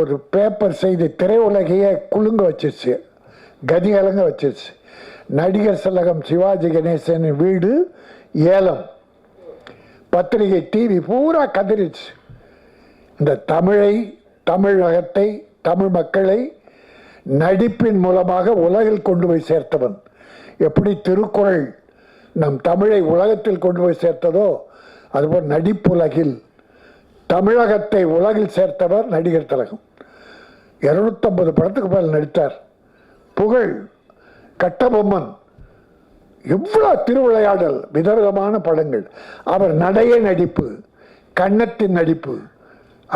ஒரு பேப்பர் செய்தி திரையுலகையே குலுங்க வச்சிருச்சு கதி கலங்க வச்சிருச்சு. நடிகர் சலகம் சிவாஜி கணேசன் வீடு ஏலம். பத்திரிகை டிவி பூரா கதிரிச்சு. இந்த தமிழை தமிழகத்தை தமிழ் மக்களை நடிப்பின் மூலமாக உலகில் கொண்டு போய் சேர்த்தவன். எப்படி திருக்குறள் நம் தமிழை உலகத்தில் கொண்டு போய் சேர்த்ததோ அதுபோல் நடிப்புலகில் தமிழகத்தை உலகில் சேர்த்தவர் நடிகர் திலகம். இருநூத்தம்பது படத்துக்கு மேல் நடித்தார். புகழ் கட்டபொம்மன். எவ்வளோ திருவிளையாடல் விதவிதமான படங்கள். அவர் நடைய நடிப்பு கன்னத்தின் நடிப்பு.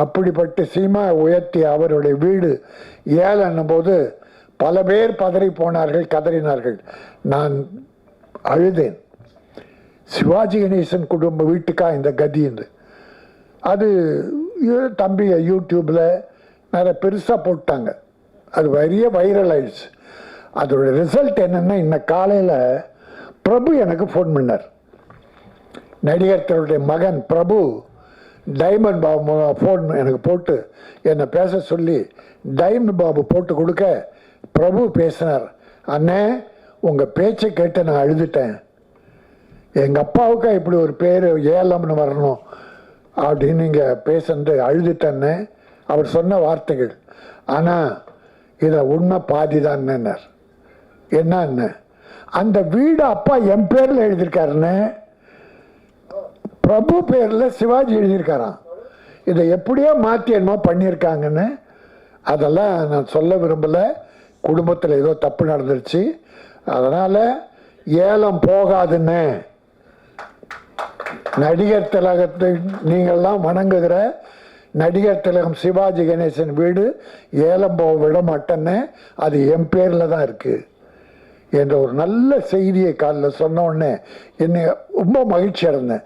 அப்படிப்பட்ட சினிமா உயர்த்திய அவருடைய வீடு ஏழன்னும் போது பல பேர் பதறி போனார்கள் கதறினார்கள். நான் அழுதேன். சிவாஜி கணேசன் குடும்ப வீட்டுக்கா இந்த கதி என்று. அது தம்பியை தம்பி யூடியூப்பில் நிறைய பெருசாக போட்டாங்க. அது பெரிய வைரல் ஆயிடுச்சு. அதோட ரிசல்ட் என்னென்னா இன்ன காலையில் பிரபு எனக்கு ஃபோன் பண்ணார். நடிகர்களுடைய மகன் பிரபு டைமண்ட் பாபு ஃபோன் எனக்கு போட்டு என்னை பேச சொல்லி டைமண்ட் பாபு போட்டு கொடுக்க பிரபு பேசினார். அண்ணே உங்கள் பேச்சை கேட்டு நான் அழுதுட்டேன். எங்கள் அப்பாவுக்கு இப்படி ஒரு பேர் ஏலம்னு வரணும். அப்படின்னு நீங்கள் பேசுனது அழுதுட்டேன்னு அவர் சொன்ன வார்த்தைகள். ஆனால் இதில் உண்மை பாதி தான்னர் என்னன்னு அந்த வீடு அப்பா என் பேரில் எழுதியிருக்காருன்னு பிரபு பேரில் சிவாஜி எழுதியிருக்காராம். இதை எப்படியோ மாற்றி என்னமோ பண்ணியிருக்காங்கன்னு அதெல்லாம் நான் சொல்ல விரும்பலை. குடும்பத்தில் ஏதோ தப்பு நடந்துருச்சு. அதனால் ஏலம் போகாதுன்னு நடிகர் திலகத்தை நீங்கள்லாம் வணங்குகிற நடிகர் திலகம் சிவாஜி கணேசன் வீடு ஏலம் போக விட மாட்டேன்னு அது என் பேரில் தான் இருக்குது என்ற ஒரு நல்ல செய்தியை காலில் சொன்ன உடனே என்னை ரொம்ப மகிழ்ச்சி அடைந்தேன்.